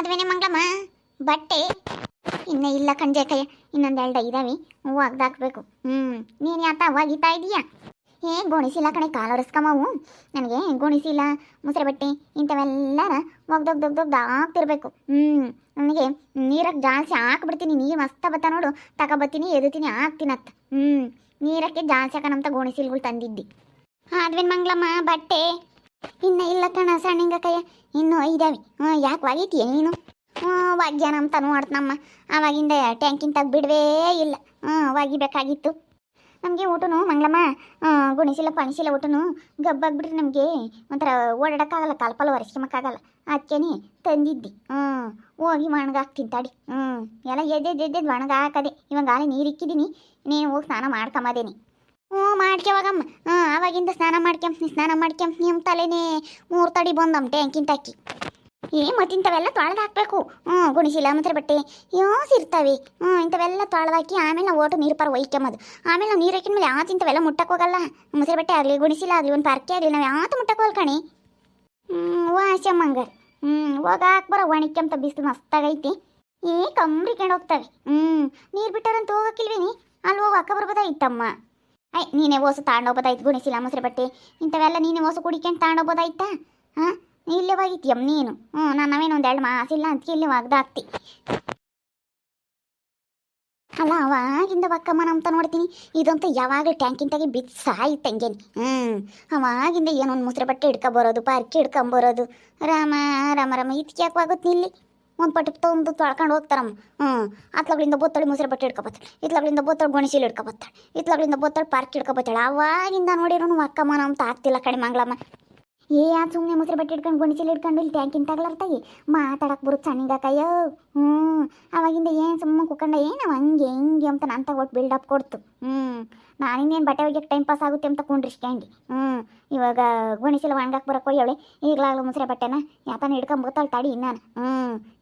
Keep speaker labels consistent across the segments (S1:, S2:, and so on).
S1: ಆದ್ಮೇಲೆ ಮಂಗಳಮ್ಮ? ಬಟ್ಟೆ? ಇನ್ನ ಇಲ್ಲ ಕಣ್ಜೆ ಕೈಯ ಇನ್ನೊಂದು ಎರಡು ಇದಾವೆ ಒಗ್ದಾಕ್ಬೇಕು ಹ್ಞೂ ನೀನು ಯಾತ ಒಗಿತಾ ಇದೀಯಾ? ಏ ಗೋಣಿಸಿಲ್ಲ ಕಣೆ, ಕಾಲು ಒರೆಸ್ಕೊಂಬವು ನನಗೆ ಗೋಣಿಸಿಲ್ಲ ಮುಸ್ರೆ ಬಟ್ಟೆ, ಇಂಥವೆಲ್ಲರ ಒಗ್ದೊಗ್ದೊಗ್ದೊಗ್ದು ಹಾಕ್ತಿರ್ಬೇಕು ಹ್ಞೂ ನನಗೆ ನೀರಕ್ಕೆ ಜಾಸ್ತಿ ಹಾಕ್ಬಿಡ್ತೀನಿ. ನೀರು ಮಸ್ತ ಬತ್ತ ನೋಡು. ತಗೊಬತ್ತೀನಿ ಎದುತ್ತೀನಿ ಹಾಕ್ತೀನತ್ತ ಹ್ಞೂ ನೀರಕ್ಕೆ ಜಾಸ್ತಿ ಹಾಕೋಣಂತ ಗೋಣಿಸಿಲ್ಗಳು ತಂದಿದ್ದಿ. ಆದ್ವೇನು ಮಂಗ್ಲಮ್ಮ ಬಟ್ಟೆ? ಇನ್ನ ಇಲ್ಲ ಕಣ ಸಣ್ಣಿಂಗ ಕೈಯ. ಇನ್ನು ಇದಾವೆ. ಹ್ಞೂ ಯಾಕೆ ಒಗೀತಿಯ ನೀನು? ಹ್ಞೂ ವಾಗ್ಯಾನ ಅಂತ ನೋಡ್ತನಮ್ಮ ಆವಾಗಿಂದ ಟ್ಯಾಂಕಿನ ತಗ ಬಿಡವೇ ಇಲ್ಲ. ಹ್ಞೂ ಒಗಿಬೇಕಾಗಿತ್ತು ನಮಗೆ ಊಟನು ಮಂಗಳಮ್ಮ. ಗುಣಿಸಿಲ್ಲ ಪಣಿಸಿಲ್ಲ ಊಟನು. ಗಬ್ಬಾಗ್ಬಿಟ್ರೆ ನಮಗೆ ಒಂಥರ ಓಡಾಡಕ್ಕಾಗಲ್ಲ ಕಾಲ್ಪಲ ಒರೆಸ್ಕೊಂಬಕ್ಕಾಗಲ್ಲ ಅದಕ್ಕೇನೆ ತಂದಿದ್ದಿ. ಹ್ಞೂ ಹೋಗಿ ಒಣಗಾಕ್ತೀನಿ ತಡಿ. ಹ್ಞೂ ಎಲ್ಲ ಎದ್ದೆದ್ದು ಎದ್ದೆದ್ದು ಒಣಗಾಕದೆ ಇವಾಗ ಗಾಳಿ ನೀರು ಇಕ್ಕಿದ್ದೀನಿ ನೀನು ಹೋಗಿ ಸ್ನಾನ ಮಾಡ್ಕೊಂಬದೇನಿ. ಹ್ಞೂ ಮಾಡ್ಕ್ಯವಾಗಮ್ಮ ಹ್ಞೂ, ಆವಾಗಿಂದ ಸ್ನಾನ ಮಾಡ್ಕೊಂಬ್ನಿ ಸ್ನಾನ ಮಾಡ್ಕೊಂಬ್ನಿ ನಿಮ್ಮ ತಲೆನೇ ಮೂರು ತಡಿ ಬಂದಮ್ಮ ಟ್ಯಾಂಕಿಂತ ಅಕ್ಕಿ ಏ ಮತ್ತೆ ಇಂಥವೆಲ್ಲ ತೊಳೆದು ಹಾಕ್ಬೇಕು. ಹ್ಞೂ, ಗುಣಿಸಿಲ್ಲ ಮಾತ್ರ ಬಟ್ಟೆ. ಯೋಸ್ ಇರ್ತವೆ ಹ್ಞೂ, ಇಂಥವೆಲ್ಲ ತೊಳೆದಾಕಿ ಆಮೇಲೆ ನಾವು ಓಟು ನೀರು ಪರ ಒಯ್ಕೊಂಬದು ಆಮೇಲೆ ನಾವು ನೀರು ಹಾಕಿದ ಮೇಲೆ ಯಾವತ್ತು ಇಂಥವೆಲ್ಲ ಮುಟ್ಟಕ್ಕೆ ಹೋಗಲ್ಲ. ಮುಸರೆ ಬಟ್ಟೆ ಆಗಲಿ, ಗುಣಿಸಿಲ್ಲ ಆಗಲಿ, ಒಂದು ಪಾರ್ಕೆ ಆಗಲಿ, ನಾವು ಯಾವತ್ತು ಮುಟ್ಟಕ್ಕೆ ಹೋಗಲ್ಲ ಕಣಿ. ಹ್ಞೂ ವಾಶಮ್ಮಂಗಾರ ಹ್ಞೂ ಹೋಗಾಕ ಬರೋ ಒಣಕ್ಯಂತ ಬಿಸಿಲು ಮಸ್ತಾಗೈತಿ. ಏ ಕಂಬ್ರಿಕೊಂಡು ಹೋಗ್ತವೆ. ಹ್ಞೂ ನೀರು ಬಿಟ್ಟಾರಂತ ಹೋಗಕ್ಕಿಲ್ವೇನಿ? ಅಲ್ಲಿ ಹೋಗಿ ಅಕ್ಕ ಬರ್ಬೋದಾಯ್ತಮ್ಮ ಐ ನೀನೇ ಓಸು ತಗೊಂಡೋಗ್ಬೋದಾಯ್ತು ಗುಣಿಸಿಲ್ಲ ಮೊಸರು ಬಟ್ಟೆ. ಇಂಥವೆಲ್ಲ ನೀನೇ ಓಸು ಕುಡಿಕೊಂಡು ತಗೊಂಡೋಗ್ಬೋದಾಯ್ತಾ ಹಾಂ? ಇಲ್ಲೇ ಒಗಿತೀಯಮ್ಮ ನೀನು ಹ್ಞೂ, ನಾನು ನಾವೇನು ಒಂದು ಎರಡು ಮಾಸಿಲ್ಲ ಅಂತ ಇಲ್ಲಿ ಒಗ್ದಾಕ್ತಿ ಅಲ್ಲ, ಅವಾಗಿಂದ ಒಕ್ಕಮ್ಮನ ಅಂತ ನೋಡ್ತೀನಿ. ಇದಂತೂ ಯಾವಾಗಲೂ ಟ್ಯಾಂಕಿಂತಾಗಿ ಬಿದ್ದು ಸಾಯ್ತಂಗೇನಿ ಹ್ಞೂ, ಅವಾಗಿಂದ ಏನೊಂದು ಮೊಸರು ಮುಸ್ರೆ ಬಟ್ಟೆ ಹಿಡ್ಕೊಂಬರೋದು ಪಾರ್ಕಿ ಹಿಡ್ಕೊಂಬರೋದು ರಾಮ ರಾಮ ರಾಮ ಇದಕ್ಕೆ ಯಾಕೆ ಆಗುತ್ತೆ ಇಲ್ಲಿ ಒಂದು ಪಟ್ಟು ತೊಂದು ತೊಳ್ಕೊಂಡು ಹೋಗ್ತಾರಮ್ಮ ಹ್ಞೂ ಅತ್ಲಗಳಿಂದ ಬೋತ್ತಳಿ ಮುಸ್ರೆ ಬಟ್ಟೆ ಇಟ್ಕೊಬತ್ತಾಳೆ ಇತ್ಲಗಳಿಂದ ಬೋತ್ತಳು ಗೊಣಿಸಿಲ್ ಇಟ್ಕೊಬತ್ತಾಳೆ ಇತ್ಲಗಳಿಂದ ಬೋತ್ತಳು. ಪಾರ್ಕ್ ಬತ್ತಾಳ. ಅವಾಗಿಂದ ನೋಡಿರೋನು ಅಕ್ಕಮ್ಮ ಅಂತ ಆಗ್ತಿಲ್ಲ ಕಡಿಮೆ ಮಂಗ್ಲಮ್ಮ ಏ ಆ ಸುಮ್ಮನೆ ಮೊಸರು ಬಟ್ಟೆ ಹಿಡ್ಕೊಂಡು ಗುಣಿಸಿಲ್ ಇಟ್ಕೊಂಡು ಇಲ್ಲಿ ಟ್ಯಾಂಕಿನ ತಗ್ಲಾರ್ತಾಗಿ ಮಾತಾಡಕ್ಕೆ ಬರುತ್ತೆ ಸಣ್ಣಿಗ ಹ್ಞೂ, ಅವಾಗಿಂದ ಏನು ಸುಮ್ಮನೆ ಕುಕ್ಕಂಡ ಏನು ಹಂಗೆ ಹಿಂಗೆ ಅಂತ ನಾನು ತಗೊಟ್ಟು ಬಿಲ್ಡಪ್ ಕೊಡ್ತು. ಹ್ಞೂ, ನಾನಿನ್ನೇನು ಬಟ್ಟೆ ಒಗ್ಯಕ್ಕೆ ಟೈಮ್ ಪಾಸ್ ಆಗುತ್ತೆ ಅಂತ ಕುಂಡ್ರಿಸ್ಕೊಂಡು ಹ್ಞೂ, ಇವಾಗ ಗುಣಿಸಿಲ್ಲ ಒಣಗಕ್ಕೆ ಬರಕ್ಕೆ ಹೋಯ್ಯವಳೆ ಈಗಲಾಗಲೂ ಮುಸ್ರೆ ಬಟ್ಟೆನ ಯಾತನ ಹಿಡ್ಕೊಂಬರ್ತಾಳೆ ತಡಿ ನಾನು ಹ್ಞೂ,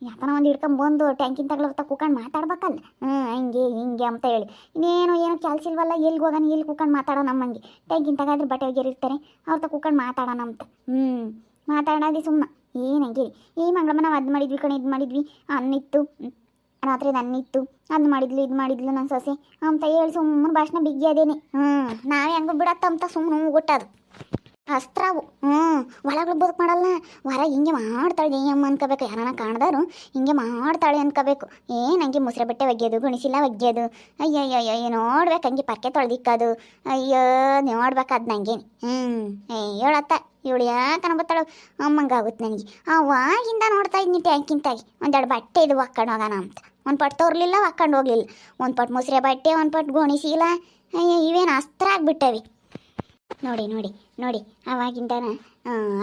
S1: ಯಾತನ ಒಂದು ಹಿಡ್ಕೊಂಬಂದು ಟ್ಯಾಂಕಿನ ತಗ್ಲರ್ತ ಕುಕ್ಕಂಡು ಮಾತಾಡ್ಬೇಕಲ್ಲ. ಹ್ಞೂ, ಹಂಗೆ ಹಿಂಗೆ ಅಂತ ಹೇಳಿ. ಇನ್ನೇನು ಏನು ಕೆಲಸ ಇಲ್ವಲ್ಲ ಎಲ್ಲಿಗೆ ಹೋಗೋಣ ಎಲ್ಲಿ ಕುಕ್ಕಂಡು ಮಾತಾಡೋ ನಮ್ಮಂಗೆ. ಟ್ಯಾಂಕಿನ ತಗಾದ್ರೆ ಬಟ್ಟೆ ಒಗ್ಯರಿರ್ತಾರೆ ಅವ್ರ ತ ಕುಕ್ಕಂಡು ಮಾತಾಡೋಣ ಅಂತ. ಹ್ಞೂ ಮಾತಾಡೋದೇ ಸುಮ್ಮ. ಏನಂಗೆ ಈ ಮಂಗಳಮ್ಮ, ನಾವು ಅದು ಮಾಡಿದ್ವಿ ಕಣೆ, ಇದು ಮಾಡಿದ್ವಿ. ಅನ್ನಿತ್ತು. ರಾತ್ರಿ ಅನ್ನಿತ್ತು. ಅದು ಮಾಡಿದ್ಲು, ಇದು ಮಾಡಿದ್ಲು ನನ್ನ ಸೊಸೆ. ಅಂತ ಹೇಳಿ ಸುಮ್ಮನೆ ಭಾಷಣ ಬಿಗ್ಗಿ ಅದೇನೆ. ಹ್ಞೂ ನಾವೇ ಹಂಗೆ ಬಿಡತ್ತಂತ ಸುಮ್ಮನೆ ಹೋಗ್ಬಿಟ್ಟದು ಅಸ್ತ್ರವು ಹ್ಞೂ ಒಳಗಳು ಬದುಕು ಮಾಡಲ್ಲ. ಹೊರ ಹಿಂಗೆ ಮಾಡ್ತಾಳೆ. ಅಮ್ಮ ಅನ್ಕೋಬೇಕು. ಯಾರನ್ನ ಕಾಣ್ದಾರು ಹಿಂಗೆ ಮಾಡ್ತಾಳೆ ಅನ್ಕೋಬೇಕು. ಏನು ಹಂಗೆ ಮುಸ್ರೆ ಬಟ್ಟೆ ಒಗ್ಯೋದು ಗುಣಿಸಿಲ್ಲ ಒಗ್ಯೋದು. ಅಯ್ಯೋ ಅಯ್ಯೋ ಅಯ್ಯೋ ನೋಡ್ಬೇಕು. ಹಂಗೆ ಪಕ್ಕೆ ತೊಳೆದಿಕ್ಕದು. ಅಯ್ಯೋ, ನೋಡ್ಬೇಕು ಅದು ನಂಗೆ ಹ್ಞೂ ಏ, ಹೇಳತ್ತ. ಇವಳು ಯಾಕನ ಬತ್ತಾಳು ಅಮ್ಮಂಗಾಗುತ್ತೆ ನನಗೆ. ಅವಾಗಿಂದ ನೋಡ್ತಾ ಇದ್ನಿ ಟ್ಯಾಂಕಿಂತಾಗಿ. ಒಂದೆರಡು ಬಟ್ಟೆ ಇದು ಒಕ್ಕೊಂಡು ಹೋಗೋಣ ಅಂತ. ಒಂದು ಪಟ್ಟು ತೋರ್ಲಿಲ್ಲ, ಒಕ್ಕೊಂಡು ಹೋಗ್ಲಿಲ್ಲ. ಒಂದು ಪಟ್ಟು ಮುಸ್ರೆ ಬಟ್ಟೆ, ಒಂದು ಪಟ್ಟು ಗುಣಿಸಿಲ್ಲ ಅಯ್ಯೋ, ಇವೇನು ಅಸ್ತ್ರ ಆಗಿಬಿಟ್ಟವೆ. ನೋಡಿ ನೋಡಿ. ನೋಡಿ, ಅವಾಗಿಂದನ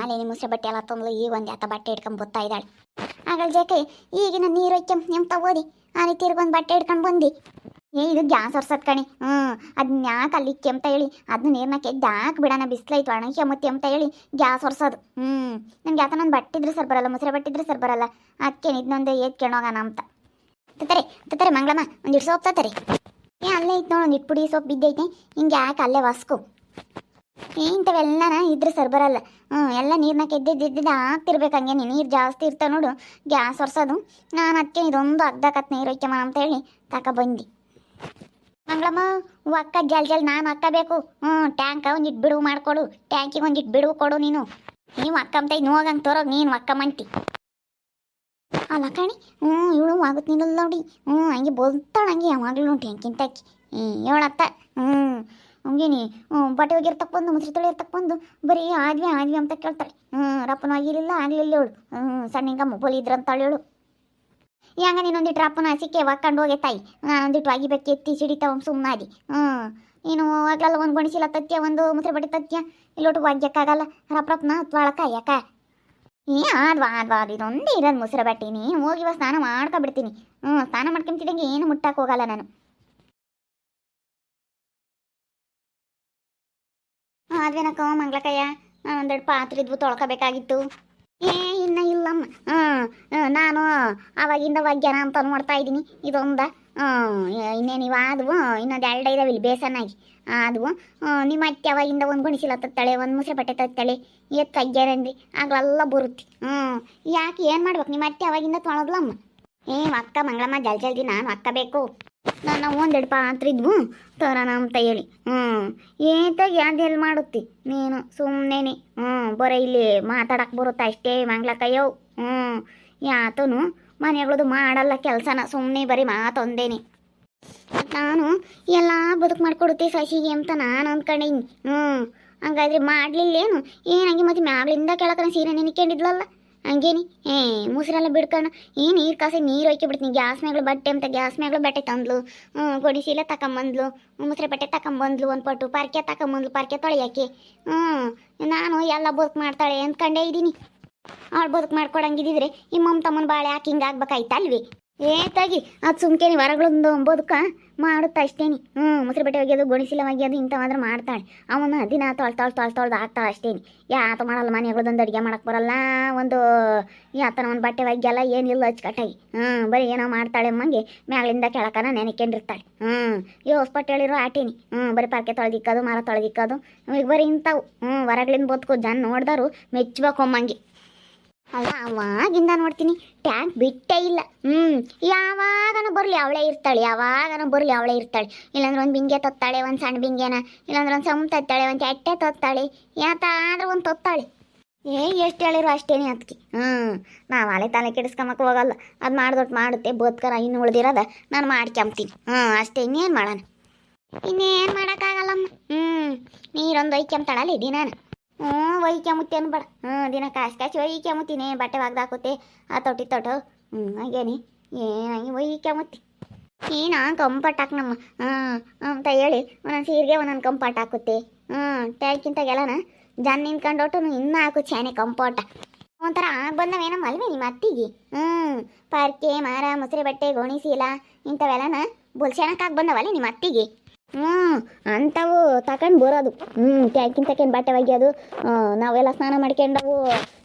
S1: ಅಲ್ಲೇ ಮುಸ್ರೆ ಬಟ್ಟೆ ಎಲ್ಲ ತಂದ್ಲು, ಈಗ ಒಂದು ಯಾತ ಬಟ್ಟೆ ಹಿಡ್ಕೊಂಡು ಬರ್ತಾ ಇದ್ದಾಳೆ. ಆಗಲ್ ಜೊತೆ ಈಗಿನ ನೀರು ಹೊಯ್ಕೆ ನಿಮ್ಮ ತಗೋದಿ ಆ ರೀತಿ ಬಂದು ಬಟ್ಟೆ ಹಿಡ್ಕೊಂಡು ಬಂದು. ಏ, ಇದು ಗ್ಯಾಸ್ ಹೊರ್ಸದ್ ಕಣಿ. ಹ್ಞೂ ಅದನ್ನ ಯಾಕೆ ಅಲ್ಲಿ ಕೆಮ್ತ ಹೇಳಿ ಅದನ್ನ ನೀರ್ನ ಕೆದ್ದು ಹಾಕಿ ಬಿಡೋಣ, ಬಿಸಿಲೈತು ಒಣ ಕೆಮ್ಮತ್ತಿ ಅಂತ ಹೇಳಿ ಗ್ಯಾಸ್ ಹೊರ್ಸೋದು. ಹ್ಞೂ ನನಗೆ ಯಾತ ನಾನು ಬಟ್ಟಿದ್ರೆ ಸರ್ ಬರಲ್ಲ ಮುಸ್ರೆ ಬಟ್ಟಿದ್ರೆ ಸರ್ ಬರಲ್ಲ. ಅದಕ್ಕೆ ಇದನ್ನೊಂದು ಏತ್ಕೊಂಡು ಹೋಗೋಣ ಅಂತ. ತತ್ತರೆ ತತ್ತರೆ ಮಂಗಳಮ್ಮ, ಒಂದು ಇಟ್ಟು ಸೋಪ್ ತತ್ತರೆ ಏ, ಅಲ್ಲೇ ಇತ್ತು ನೋಡಿ, ಒಂದು ಇಟ್ಟು ಪುಡಿ ಸೋಪ್ ಬಿದ್ದೈತೆ, ಹಿಂಗೆ ಯಾಕೆ ಅಲ್ಲೇ ವಾಸ್ಕು ಇಂಥವೆಲ್ಲನ ಇದ್ರೆ ಸರ್ ಬರಲ್ಲ. ಹ್ಞೂ, ಎಲ್ಲ ನೀರನ್ನ ಕೆದ್ದಿದ್ದಿದ್ದು ಆಗ್ತಿರ್ಬೇಕು ಹಂಗೆ ನೀರು ಜಾಸ್ತಿ ಇರ್ತಾವೆ ನೋಡು, ಗ್ಯಾಸ್ ಒರ್ಸೋದು. ನಾನು ಅದಕ್ಕೆ ಇದೊಂದು ಅಗ್ದಕತ್ ನೀರು ಅಂತ ಹೇಳಿ ತಕ ಬಂದು ಮಂಗಳಮ್ಮ ಅಕ್ಕ ಜಲ್ ಜಲ್ ನಾನು ಹಾಕಬೇಕು ಹ್ಞೂ, ಟ್ಯಾಂಕ ಒಂದಿಟ್ಟು ಬಿಡುವು ಮಾಡಿಕೊಡು, ಟ್ಯಾಂಕಿಗೆ ಒಂದಿಟ್ಟು ಬಿಡುವು ಕೊಡು ನೀನು. ನೀವು ಅಕ್ಕಂತ ಇನ್ನು ಹೋಗಂಗೆ ತೋರೋಗಿ ನೀನು ಅಕ್ಕಮ್ಮಂತಿ ಅಲ್ಲ ಕಣಿ, ಹ್ಞೂ, ಇವಳು ಆಗುತ್ತೆ ನೀನು ನೋಡಿ. ಹ್ಞೂ, ಹಂಗೆ ಬೋಲ್ತಾಳೆ ಹಂಗೆ ಯಾವಾಗಲೂ ಟ್ಯಾಂಕಿಂತ ಹ್ಞೂ ಹೇಳತ್ತ ಹ್ಞೂ. ಹಂಗೇನಿ ಬಟ್ಟೆ ಒಗಿರ್ತಕ್ಕ ಬಂದು, ಮುಸ್ರಿ ತೊಳಿರ್ತಕ್ಕ ಬಂದು, ಬರೀ ಆದ್ವಿ ಆದ್ವಿ ಅಂತ ಕೇಳ್ತಾಳೆ ಹ್ಞೂ ರಪ್ಪನ ಆಗಿರಲಿಲ್ಲ, ಆಗಲಿಲ್ಲ ಇವಳು ಹ್ಞೂ ಸಣ್ಣಿಂಗ ಮೊಬೈಲ್ ಇದ್ರಂತಾಳೆ ಹೇಳು. ಹೆಂಗ ನೀನೊಂದಿಟ್ಟು ರಪ್ಪನ ಸಿಕ್ಕೆ ಒಕ್ಕೊಂಡು ಹೋಗೆ ತಾಯಿ. ನಾನೊಂದಿಟ್ಟು ಒಗಿಬೇಕು, ಎತ್ತಿ ಸಿಡಿತಾವ ಸುಮ್ಮನಾದಿ ಹ್ಞೂ ನೀನು ಆಗ್ಲಲ್ಲ ಒಂದು ಗೊಣಿಸಿಲ್ಲ ತತ್ಯ, ಒಂದು ಮುಸ್ರೆ ಬಟ್ಟೆ ತತ್ಯ. ಇಲ್ಲೊಟ್ಟು ಒಗ್ಯಕ್ಕಾಗಲ್ಲ ರಪ್ಪ ರಪ್ಪನ ತೊಳಕ ಯಾಕ ಏ, ಆದ್ವಾ ಆದ್ವಾ ಅದು ಇದೊಂದೇ ಇರೋದು ಮುಸ್ರೆ ಬಟ್ಟೆ. ನೀನು ಹೋಗಿ ಇವಾಗ ಸ್ನಾನ ಮಾಡ್ಕೊಬಿಡ್ತೀನಿ ಹ್ಞೂ ಸ್ನಾನ ಮಾಡ್ಕೊಂತಿದ್ದಂಗೆ ಏನು ಮುಟ್ಟಕ್ಕೆ ಹೋಗಲ್ಲ ನಾನು. ಅದ್ವೇನಕ್ಕ ಮಂಗ್ಲಕಯ್ಯ. ಒಂದೆರಡು ಪಾತ್ರೆ ಇದ್ವು ತೊಳ್ಕೊಬೇಕಾಗಿತ್ತು. ಏ, ಇನ್ನ ಇಲ್ಲಮ್ಮ. ನಾನು ಅವಾಗಿಂದ ವಾಗ್ಯಾನ ಅಂತ ನೋಡ್ತಾ ಇದ್ದೀನಿ. ಇದೊಂದ ಇನ್ನೇನು ಇವ ಆದವು, ಇನ್ನೊಂದು ಎರಡು ಇದಾವೆ ಇಲ್ಲಿ ಬೇಸನಾಗಿ ಆದವು. ನಿಮ್ಮ ಅತ್ತೆ ಅವಾಗಿಂದ ಒಂದು ಗುಣಿಸಿಲ್ಲ ತತ್ತಾಳೆ ಒಂದು ಮುಸ್ರೆ ಬಟ್ಟೆ ತತ್ತಾಳೆ ಎತ್ತು ಅಗ್ಗ್ಯಾರನ್ರಿ ಆಗ್ಲೆಲ್ಲ ಬರುತ್ತೆ. ಹ್ಞೂ ಯಾಕೆ ಏನು ಮಾಡ್ಬೇಕು? ನಿಮ್ಮ ಅತ್ತೆ ಅವಾಗಿಂದ ತೊಳದ್ಲಮ್ಮ. ಏ, ಅಕ್ಕ ಮಂಗಳಮ್ಮ ಜಲ್ ಜಲ್ದಿ ನಾನು ಅಕ್ಕ ಬೇಕು. ನನ್ನ ಒಂದೆರಡು ಪಾತ್ರ ಇದ್ವು. ತರೋಣ ಅಂತ ಹೇಳಿ. ಹ್ಞೂ ಏತಾಗ ಯಾವ್ದೆಲ್ಲಿ ಮಾಡುತ್ತಿ? ನೀನು ಸುಮ್ಮನೆ ಹ್ಞೂ ಬರೀ ಇಲ್ಲಿ ಮಾತಾಡಕ್ಕೆ ಬರುತ್ತೆ ಅಷ್ಟೇ ಮಂಗ್ಲಕ್ಕಯ್ಯೋ ಹ್ಞೂ ಯಾತನು ಮನೆಗಳದು ಮಾಡಲ್ಲ ಕೆಲಸನ. ಸುಮ್ಮನೆ ಬರೀ ಮಾತೊಂದೇನೆ. ನಾನು ಎಲ್ಲ ಬದುಕು ಮಾಡ್ಕೊಡುತ್ತೆ ಸಸಿಗೆ ಅಂತ ನಾನು ಅಂದ್ಕೊಂಡೀನಿ ಹ್ಞೂ ಹಂಗಾದ್ರೆ ಮಾಡಲಿಲ್ಲೇನು? ಏನಂಗೆ ಮತ್ತೆ ಮ್ಯಾಗ್ಲಿಂದ ಕೆಳಕನ ಸೀರೆ ನೆನ್ಕೊಂಡಿದ್ಲಲ್ಲ? ಹಂಗೇನಿ? ಏ, ಮುಸಿರೆಲ್ಲ ಬಿಡ್ಕೊಂಡು ಈ ನೀರು ಕಾಸಿ ನೀರು ಒಯ್ಕೆ ಬಿಡ್ತೀನಿ. ಗ್ಯಾಸ್ ಮ್ಯಾಗಳು ಬಟ್ಟೆ ಅಂತ ಗ್ಯಾಸ್ ಮ್ಯಾಗಳು ಬಟ್ಟೆ ತಂದ್ಲು. ಹ್ಞೂ ಗೊಡಿಸಿಲ್ಲ ತಕೊಂಬಂದ್ಲು. ಮುಸ್ರೆ ಬಟ್ಟೆ ತಕೊಂಬಂದ್ಲು ಒಂದು ಪಟ್ಟು. ಪಾರ್ಕೆ ತಕೊಂಬಂದ್ಲು. ಪಾರ್ಕೆ ತೊಳೆಯೋಕೆ ಹ್ಞೂ ನಾನು ಎಲ್ಲ ಬದುಕು ಮಾಡ್ತಾಳೆ ಅಂದ್ಕೊಂಡೇ ಇದ್ದೀನಿ ಅವಳು ಬದುಕು ಮಾಡ್ಕೊಡಂಗಿದ್ದಿದ್ರೆ ಈ ಮಮ್ಮತಮ್ಮನ ಬಾಳೆ ಹಾಕಿ ಹಿಂಗೆ ಆಗ್ಬೇಕಾಯ್ತಲ್ವಿ? ಏತಾಗಿ ಅದು ಸುಮ್ಕೇನಿ ವರಗಳೊಂದು ಬದುಕ ಮಾಡುತ್ತಾ ಅಷ್ಟೇನಿ ಹ್ಞೂ, ಮೊಸರು ಬಟ್ಟೆ ಒಗೆಯೋದು ಗುಣಿಸಿಲ್ಲ ಒಗೆಯೋದು ಇಂಥವಾದ್ರೆ ಮಾಡ್ತಾಳೆ. ಅವನು ದಿನ ತೊಳ್ ತೊಳ್ ತೊಳ್ ತೊಳ್ದು ಹಾಕ್ತಾಳೆ ಅಷ್ಟೇನಿ. ಯಾತ ಮಾಡಲ್ಲ ಮನೆಗಳದೊಂದು ಅಡುಗೆ ಮಾಡಕ್ಕೆ ಬರಲ್ಲ, ಒಂದು ಯಾತನ ಒಂದು ಬಟ್ಟೆ ಒಗ್ಯಲ್ಲ, ಏನಿಲ್ಲ ಅಚ್ಚುಕಟ್ಟಾಗಿ. ಹ್ಞೂ, ಬರೀ ಏನೋ ಮಾಡ್ತಾಳೆ ಅಮ್ಮಂಗೆ ಮ್ಯಾಗಳಿಂದ ಕೆಳಕನ ನೆನೆಕೊಂಡಿರ್ತಾಳೆ. ಹ್ಞೂ ಯೋ ಪಟ್ಟೆ ಹೇಳಿರೋ ಆಟೇನಿ. ಹ್ಞೂ, ಬರೀ ಪಾರ್ಕೆ ತೊಳೆದಿಕ್ಕೋದು, ಮರ ತೊಳೆದಿಕ್ಕೋದು ಈಗ ಬರೀ ಇಂಥವು. ಹ್ಞೂ ಹೊರಗಳಿಂದ ಬದುಕು ಜನ ನೋಡ್ದಾರು ಮೆಚ್ಬೇಕು ಅಮ್ಮಂಗೆ ಅಲ್ಲ, ಅವಾಗಿಂದ ನೋಡ್ತೀನಿ ಟ್ಯಾಂಕ್ ಬಿಟ್ಟೇ ಇಲ್ಲ. ಹ್ಞೂ ಯಾವಾಗನ ಬರಲಿ, ಅವಳೇ ಇರ್ತಾಳೆ, ಯಾವಾಗನ ಬರಲಿ, ಅವಳೇ ಇರ್ತಾಳೆ. ಇಲ್ಲಾಂದ್ರೆ ಒಂದು ಬಿಂಗೆ ತೊತ್ತಾಳೆ, ಒಂದು ಸಣ್ಣ ಬಿಂಗೆನ, ಇಲ್ಲಾಂದ್ರೆ ಒಂದು ಸಮ ತತ್ತಾಳೆ, ಒಂದು ಚಟ್ಟೆ ತೊತ್ತಾಳೆ ಯಾತಾದ್ರೂ ಒಂದು ತೊತ್ತಾಳೆ. ಏ, ಎಷ್ಟು ಹೇಳಿರು ಅಷ್ಟೇನೆ ಅದಕ್ಕೆ ಹ್ಞೂ ನಾವು ಅಲೆ ತಲೆ ಕೆಡಿಸ್ಕೊಂಬಕ್ಕೆ ಹೋಗಲ್ಲ. ಅದು ಮಾಡ್ದೊಟ್ಟು ಮಾಡುತ್ತೆ ಬೋತ್ಕರ ಇನ್ನು ಉಳ್ದಿರೋದ, ನಾನು ಮಾಡ್ಕೊಂಬ್ತೀನಿ. ಹ್ಞೂ ಅಷ್ಟೇ, ಇನ್ನೇನು ಮಾಡೋಣ? ಇನ್ನೇನು ಮಾಡೋಕ್ಕಾಗಲ್ಲಮ್ಮ? ಹ್ಞೂ ನೀರೊಂದು ಒಯ್ಕೊಂತಾಳಲ್ಲ ದಿನಾನ ಹ್ಞೂ ಒಯ್ಕೊಂಬುತ್ತೆ ಅನ್ಬೇಡ ಹ್ಞೂ ದಿನ ಕಾಸು ಕಾಸು ಒಯ್ಕೊಂಬತ್ತೀನಿ ಬಟ್ಟೆ ಒಗ್ದಾಕುತ್ತೆ ಆ ತೊಟ್ಟಿ ತೊಟ್ಟು ಹ್ಞೂ ಹಾಗೇನಿ ಏನಾಗಿ ಒಯ್ಕೊಂಬತ್ತಿ ಏನ ಕಂಫರ್ಟ್ ಹಾಕ್ ನಮ್ಮ ಹ್ಞೂ ಅಂತ ಹೇಳಿ ಒಂದೊಂದು ಸೀರೆಗೆ ಒಂದೊಂದು ಕಂಫರ್ಟ್ ಹಾಕುತ್ತೆ ಹ್ಞೂ ಟ್ಯಾಕಿಂತಾಗೆಲ್ಲನ ಜನ ನಿಂತ್ಕೊಂಡೊಟ್ಟು ಇನ್ನೂ ಹಾಕು ಚಾನೆ ಕಂಫರ್ಟ ಒಂಥರ ಆಗ ಬಂದವೇನಮ್ಮ ಅಲ್ವೇ ನಿಮ್ಮ ಅತ್ತಿಗೆ ಹ್ಞೂ ಪಾರ್ಕೆ ಮಾರ ಮೊಸರೆ ಬಟ್ಟೆ ಗೋಣಿ ಸೀಲ ಇಂಥವೆಲ್ಲನ ಬುಲ್ಸೆಣಕ್ಕಾಗಿ ಬಂದವಲ್ಲ ನಿಮ್ಮ ಅತ್ತಿಗೆ ಹ್ಞೂ, ಅಂಥವು ತಗೊಂಡು ಬರೋದು. ಹ್ಞೂ ಟ್ಯಾಂಕಿನ ತಕೊಂಡ್ ಬಟ್ಟೆ ಒಗ್ಯೋದು. ನಾವೆಲ್ಲ ಸ್ನಾನ ಮಾಡ್ಕೊಂಡವು,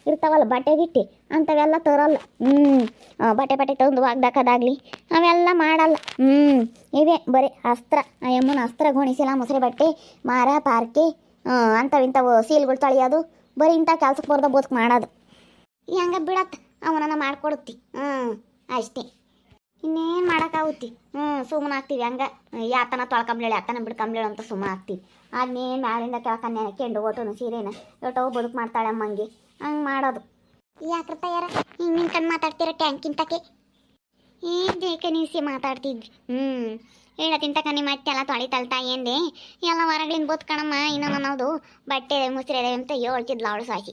S1: ಇರ್ತಾವಲ್ಲ, ಬಟ್ಟೆ ಗಿಟ್ಟಿ ಅಂಥವೆಲ್ಲ ತರಲ್ಲ. ಹ್ಞೂ ಬಟ್ಟೆ ಬಟ್ಟೆ ತಂದು ಒಗ್ದಾಕದಾಗ್ಲಿ ಅವೆಲ್ಲ ಮಾಡಲ್ಲ. ಹ್ಞೂ, ಇವೇ ಬರೀ ಅಸ್ತ್ರ ಅಯ್ಯಮ್ಮನ ಯಮ್ಮನ ಅಸ್ತ್ರ ಗುಣಿಸಿಲ್ಲ, ಮೊಸರೆ ಬಟ್ಟೆ, ಮಾರ, ಪಾರ್ಕೆ ಅಂಥವು ಇಂಥವು ಸೀಲ್ಗಳು ತಳಿಯೋದು, ಬರೀ ಇಂಥ ಕೆಲ್ಸಕ್ಕೆ ಬರ್ದ ಬದುಕು ಮಾಡೋದು. ಹೆಂಗ ಬಿಡತ್ತ? ಅವನನ್ನ ಮಾಡ್ಕೊಡುತ್ತಿ. ಹ್ಞೂ, ಅಷ್ಟೇ. ಇನ್ನೇನು ಹ್ಮ್ ಹ್ಞೂ ಸುಮ್ಮನೆ ಆಗ್ತೀವಿ. ಹಂಗೆ ಯಾತನ ತೊಳ್ಕೊಂಬ್ಲೇಳಿ ಯಾತನ ಬಿಡ್ಕೊಂಬ್ಲೇಳು ಅಂತ ಸುಮ್ಮನೆ ಆಗ್ತೀವಿ ಅದನ್ನೇನು ಮ್ಯಾಲಿಂದ ಕೆಳಕ ಕೆಂಡು ಒಟ್ಟುನು ಸೀರೆನ. ಎಟೋ ಬದುಕು ಮಾಡ್ತಾಳೆ ಅಮ್ಮಂಗೆ. ಹಂಗೆ ಮಾಡೋದು. ಯಾಕ್ರ ತಯಾರ? ಹಿಂಗೆ ನಿಂತ್ಕೊಂಡು ಮಾತಾಡ್ತೀರ ಟ್ಯಾಂಕಿಂತಕ್ಕೆ ತಕೆ ಏನು ಬೇಕ ನೀಸಿ ಮಾತಾಡ್ತಿದ್ವಿ ಹ್ಞೂ ಹೇಳ ತಿಂತಕ ನಿಮ್ಮ ಅತ್ತೆ ಎಲ್ಲ ತೊಳಿತಲ್ತಾ ಏನ್ದೆ? ಎಲ್ಲ ಹೊರಗಳಿಂದ ಬೋತ್ಕಣಮ್ಮ ಅನ್ನೋದು ಬಟ್ಟೆ ಮುಸ್ರೆ ಅಂತ ಹೇಳ್ತಿದ್ಲು ಅವಳು ಸಾಕಿ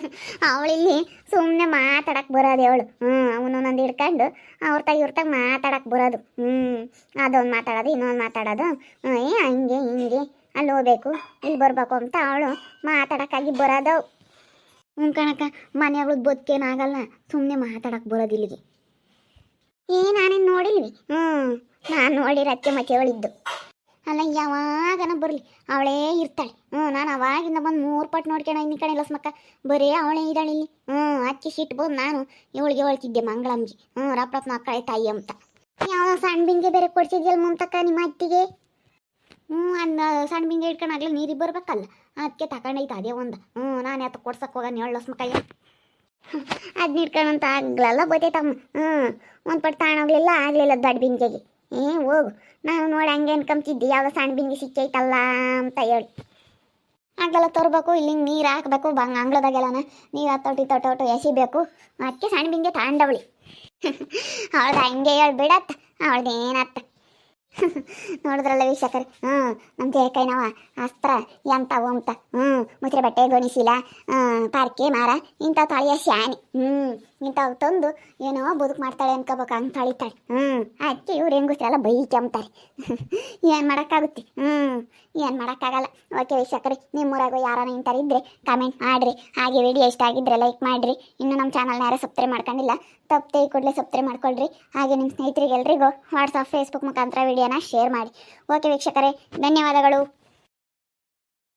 S1: ಅವಳಿಲ್ಲಿ ಸುಮ್ಮನೆ ಮಾತಾಡಕ್ಕೆ ಬರೋದು ಅವಳು. ಹ್ಞೂ ಅವನೊಂದೊಂದು ಹಿಡ್ಕೊಂಡು ಅವ್ರ ತಾಯಿ ಇವ್ರ ತಾಗ ಮಾತಾಡಕ್ಕೆ ಬರೋದು. ಹ್ಞೂ ಅದೊಂದು ಮಾತಾಡೋದು, ಇನ್ನೊಂದು ಮಾತಾಡೋದು. ಏ, ಹಂಗೆ, ಹಿಂಗೆ, ಅಲ್ಲಿ ಹೋಗ್ಬೇಕು, ಇಲ್ಲಿ ಬರಬೇಕು ಅಂತ ಅವಳು ಮಾತಾಡೋಕ್ಕಾಗಿ ಬರೋದು ಹ್ಞೂ ಕಣಕ್ಕ ಮನೆಗಳದ್ದು ಬದುಕೇನಾಗಲ್ಲ ಸುಮ್ಮನೆ ಮಾತಾಡಕ್ಕೆ ಬರೋದು ಇಲ್ಲಿಗೆ. ಏ, ನಾನೇನು ನೋಡಿಲ್ವಿ? ಹ್ಞೂ ನಾನು ನೋಡಿರತ್ತೆ ಮತ್ತೆ ಅವಳಿದ್ದು. ಅಲ್ಲ, ಯಾವಾಗನ ಬರಲಿ. ಅವಳೇ ಇರ್ತಾಳೆ. ಹ್ಞೂ ನಾನು ಅವಾಗಿಂದ ಬಂದು ಮೂರು ಪಟ್ಟು ನೋಡ್ಕೊಂಡು ಇನ್ನು ಕಡೆ ಲಸ್ಮಕ್ಕ. ಬರೀ ಅವಳೇ ಇದ್ದಾಳೆ ಇಲ್ಲಿ. ಹ್ಞೂ ಅಕ್ಕಿ ಸಿಟ್ಟು ಬಂದು ನಾನು ಇವಳಿಗೆ ಹೇಳ್ತಿದ್ದೆ ಮಂಗಳಮ್ಗೆ. ಹ್ಞೂ ರಪ್ಪ ರಪ್ಪ ಮಕ್ಕಳೇ ತಾಯಿ ಅಂತ. ಯಾವ ಸಣ್ಣ ಬಿಂಗೆ ಬೇರೆ ಕೊಡ್ಸಿದ್ಯಲ್ಲ ಮುಂತಕ್ಕ ನಿಮ್ಮ ಅತ್ತಿಗೆ? ಹ್ಞೂ ಅನ್ನ ಸಣ್ಣ ಬಿಂಗೆ ಇಟ್ಕೊಂಡಾಗ್ಲೇ ನೀರಿಗೆ ಬರ್ಬೇಕಲ್ಲ. ಅದಕ್ಕೆ ತಗೊಂಡೈತೆ ಅದೇ ಒಂದು. ಹ್ಞೂ ನಾನು ಯಾತ ಕೊಡ್ಸಕ್ಕೆ ಹೋಗ ಹೇಳು ಲಸ್ಮಕ್ಕಯ್ಯ ಅದನ್ನ ಇಟ್ಕೊಂಡಂತ ಆಗ್ಲಲ್ಲ ಬತ್ತೈತಮ್ಮ ಹ್ಞೂ ಒಂದು ಪಟ್ಟು ತಾಣೋಗ್ಲಿಲ್ಲ, ಆಗಲಿಲ್ಲ ದೊಡ್ಡ ಬಿಂದಿಗೆಗೆ ಏ, ಹೋಗು. ನಾನು ನೋಡಿ ಹಂಗೆ ಅನ್ಕೊಂತಿದ್ದೆ ಯಾವುದೋ ಸಣ್ಣ ಬಿಂಗಿ ಸಿಕ್ಕೈತಲ್ಲ ಅಂತ ಹೇಳಿ. ಆಗ್ಲೆಲ್ಲ ತರಬೇಕು ಇಲ್ಲಿ ನೀರು ಹಾಕಬೇಕು ಬಂಗ ಅಂಗ್ಳದಾಗೆಲ್ಲನ ನೀರು ತೊಟ್ಟಿ ತೊಟ್ಟೊಟ್ಟು ಎಸಿಬೇಕು. ಅದಕ್ಕೆ ಸಣ್ಣ ಬಿಂಗೆ ತಾಂಡವಳಿ. ಅವಳ್ದು ಹಂಗೆ ಹೇಳಿ ಬಿಡತ್ತ ಅವಳ್ದು ಏನತ್ತ ನೋಡಿದ್ರಲ್ಲ ವೀಕ್ಷಕರು. ಹ್ಞೂ ನಮ್ಮ ತೇಕೈನವ ಅಸ್ತ್ರ, ಎಂತ ಅಂತ ಹ್ಞೂ ಮುಸ್ರೆ ಬಟ್ಟೆ ಗೊಣಿಸಿಲ್ಲ ಪಾರ್ಕೆ ಮಾರ, ಇಂಥ ತಾಳಿಯ ಶಾನಿ ಹ್ಞೂ. ಇಂಥವು ತಂದು ಏನೋ ಬದುಕು ಮಾಡ್ತಾಳೆ ಅನ್ಕೋಬೇಕು ಹಂಗೆ ತಳಿತಾಳೆ ಹ್ಞೂ ಅದಕ್ಕೆ ಇವ್ರು ಹೆಂಗಸ್ರೆಲ್ಲ ಬೈಕೊಂಬ್ತಾರೆ ಏನು ಮಾಡೋಕ್ಕಾಗುತ್ತೆ? ಹ್ಞೂ ಏನು ಮಾಡೋಕ್ಕಾಗಲ್ಲ. ಓಕೆ ವೀಕ್ಷಕರೇ, ನಿಮ್ಮೂರಾಗ ಇಂಥವ್ರು ಇದ್ದರೆ ಕಮೆಂಟ್ ಮಾಡಿರಿ. ಹಾಗೆ ವಿಡಿಯೋ ಇಷ್ಟ ಆಗಿದ್ರೆ ಲೈಕ್ ಮಾಡಿರಿ. ಇನ್ನೂ ನಮ್ಮ ಚಾನಲ್ನ ಯಾರು ಸಬ್ಸ್ಕ್ರೈಬ್ ಮಾಡ್ಕೊಂಡಿಲ್ಲ ತಪ್ಪು ಕೂಡಲೇ ಸಬ್ಸ್ಕ್ರೈಬ್ ಮಾಡ್ಕೊಳ್ರಿ. ಹಾಗೆ ನಿಮ್ಮ ಸ್ನೇಹಿತರಿಗೆ ಎಲ್ರಿಗೂ ವಾಟ್ಸಪ್ ಫೇಸ್ಬುಕ್ ಮುಖಾಂತರ ವಿಡಿಯೋನ ಶೇರ್ ಮಾಡಿ. ಓಕೆ ವೀಕ್ಷಕರೇ, ಧನ್ಯವಾದಗಳು.